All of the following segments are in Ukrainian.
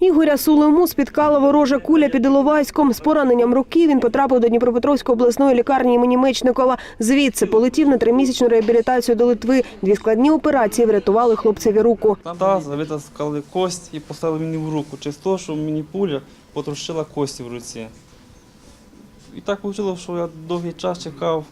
Ігоря Сулиму спіткала ворожа куля під Іловайськом. З пораненням руки він потрапив до Дніпропетровської обласної лікарні імені Мечникова. Звідси полетів на тримісячну реабілітацію до Литви. Дві складні операції врятували хлопцеві руку. Там таз витаскали кость і поставили мені в руку через те, що мені пуля потрощила кості в руці. І так вийшло, що я довгий час чекав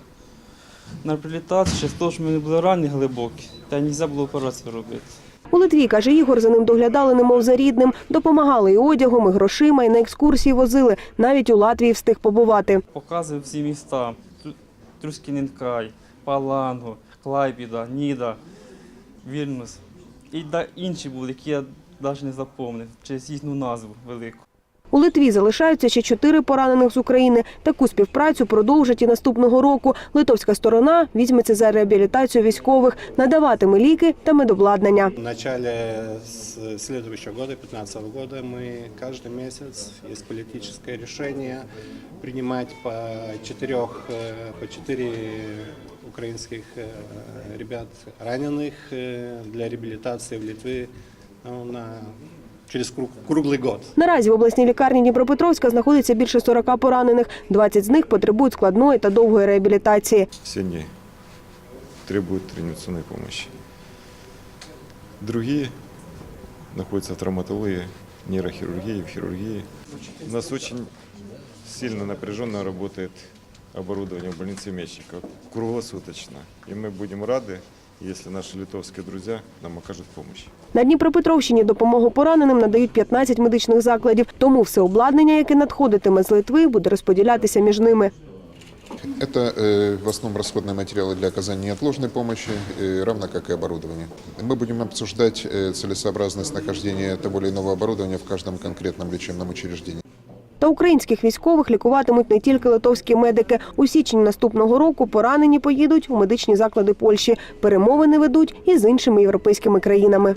на реабілітацію, через те, що в мене були рани глибокі, та не можна було операцію робити. У Литві, каже Ігор, за ним доглядали немов за рідним. Допомагали і одягом, і грошима, і на екскурсії возили. Навіть у Латвії встиг побувати. Показує всі міста. Тру- Трускінінкай, Паланго, Клайпіда, Ніда, Вільнюс. І інші були, які я навіть не запомнив через їхню назву велику. У Литві залишаються ще чотири поранених з України. Таку співпрацю продовжать і наступного року. Литовська сторона візьметься за реабілітацію військових, надаватиме ліки та медобладнання. В начале с- следующего года, 2015 года, мы каждый месяц есть политическое решение принимать по четырех, э, по четыре украинских э, ребят раненых э, для реабилитации в Литве ну, на, через круг- круглый год. Наразі в обласній лікарні Дніпропетровська знаходиться більше 40 поранених. 20 з них потребують складної та довгої реабілітації. все они требуют реанимационной помощи. Другие находятся в травматологии, нейрохирургии, в хирургии. У нас очень сильно напряженно работает оборудование в больнице Мечников круглосуточно. И мы будем рады, если наши литовские друзья нам окажут помощь. На Дніпропетровщині допомогу пораненим надають 15 медичних закладів. Тому все обладнання, яке надходитиме з Литви, буде розподілятися між ними. Это э, в основном расходные материалы для оказания неотложной помощи, э, равно как и оборудование. Мы будем обсуждать э, целесообразность нахождения того или иного оборудования в каждом конкретном лечебном учреждении. Та українських військових лікуватимуть не тільки литовські медики. У січні наступного року поранені поїдуть у медичні заклади Польщі. Перемовини ведуть і з іншими європейськими країнами.